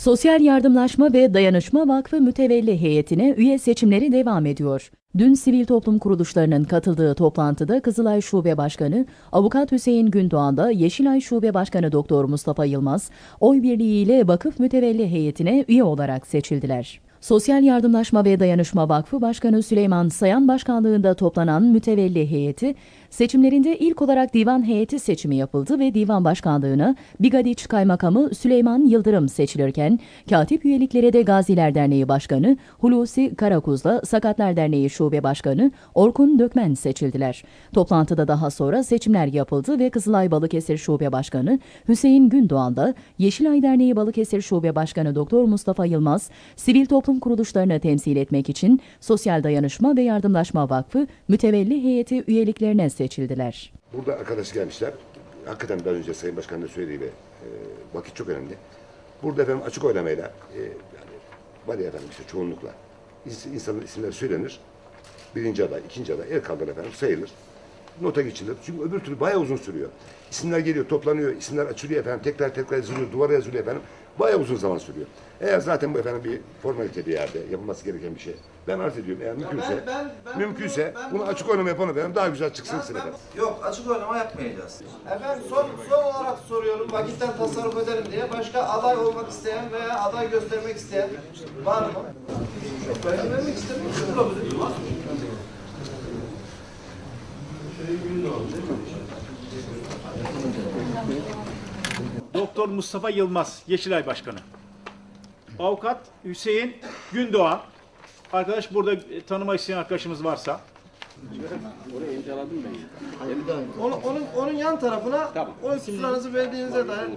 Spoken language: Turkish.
Sosyal Yardımlaşma ve Dayanışma Vakfı Mütevelli Heyetine üye seçimleri devam ediyor. Dün sivil toplum kuruluşlarının katıldığı toplantıda Kızılay Şube Başkanı Avukat Hüseyin Gündoğan da Yeşilay Şube Başkanı Doktor Mustafa Yılmaz oy birliğiyle vakıf mütevelli heyetine üye olarak seçildiler. Sosyal Yardımlaşma ve Dayanışma Vakfı Başkanı Süleyman Sayan Başkanlığında toplanan mütevelli heyeti, seçimlerinde ilk olarak divan heyeti seçimi yapıldı ve divan başkanlığına Bigadiç Kaymakamı Süleyman Yıldırım seçilirken, katip üyeliklere de Gaziler Derneği Başkanı Hulusi Karakuz'la Sakatlar Derneği Şube Başkanı Orkun Dökmen seçildiler. Toplantıda daha sonra seçimler yapıldı ve Kızılay Balıkesir Şube Başkanı Hüseyin Gündoğan da Yeşilay Derneği Balıkesir Şube Başkanı Doktor Mustafa Yılmaz, sivil toplum kuruluşlarını temsil etmek için Sosyal Dayanışma ve Yardımlaşma Vakfı mütevelli heyeti üyeliklerine seçildiler. Burada arkadaş gelmişler. Hakikaten daha önce Sayın Başkan da söylediği gibi e, vakit çok önemli. Burada efendim açık oylamayla e, yani var ya efendim işte çoğunlukla ins- insanların isimleri söylenir. Birinci aday, ikinci aday el kaldır efendim sayılır. Nota geçilir. Çünkü öbür türlü bayağı uzun sürüyor. İsimler geliyor, toplanıyor, isimler açılıyor efendim, tekrar tekrar yazılıyor, duvara yazılıyor efendim. Bayağı uzun zaman sürüyor. Eğer zaten bu efendim bir formalite bir yerde yapılması gereken bir şey. Ben arz ediyorum eğer mümkünse, ben- ben mümkünse bunu- ben bunu açık oynama yapalım efendim daha güzel çıksın efendim. Yok açık oynama yapmayacağız. Efendim son, son olarak soruyorum vakitten tasarruf edelim diye başka aday olmak isteyen veya aday göstermek isteyen var mı? Yok ben vermek istemiyorum. Doktor Mustafa Yılmaz, Yeşilay Başkanı. Avukat Hüseyin Gündoğan. Arkadaş burada e, tanımak isteyen arkadaşımız varsa. Onun, onun, onun yan tarafına oy pusulanızı verdiğinize dair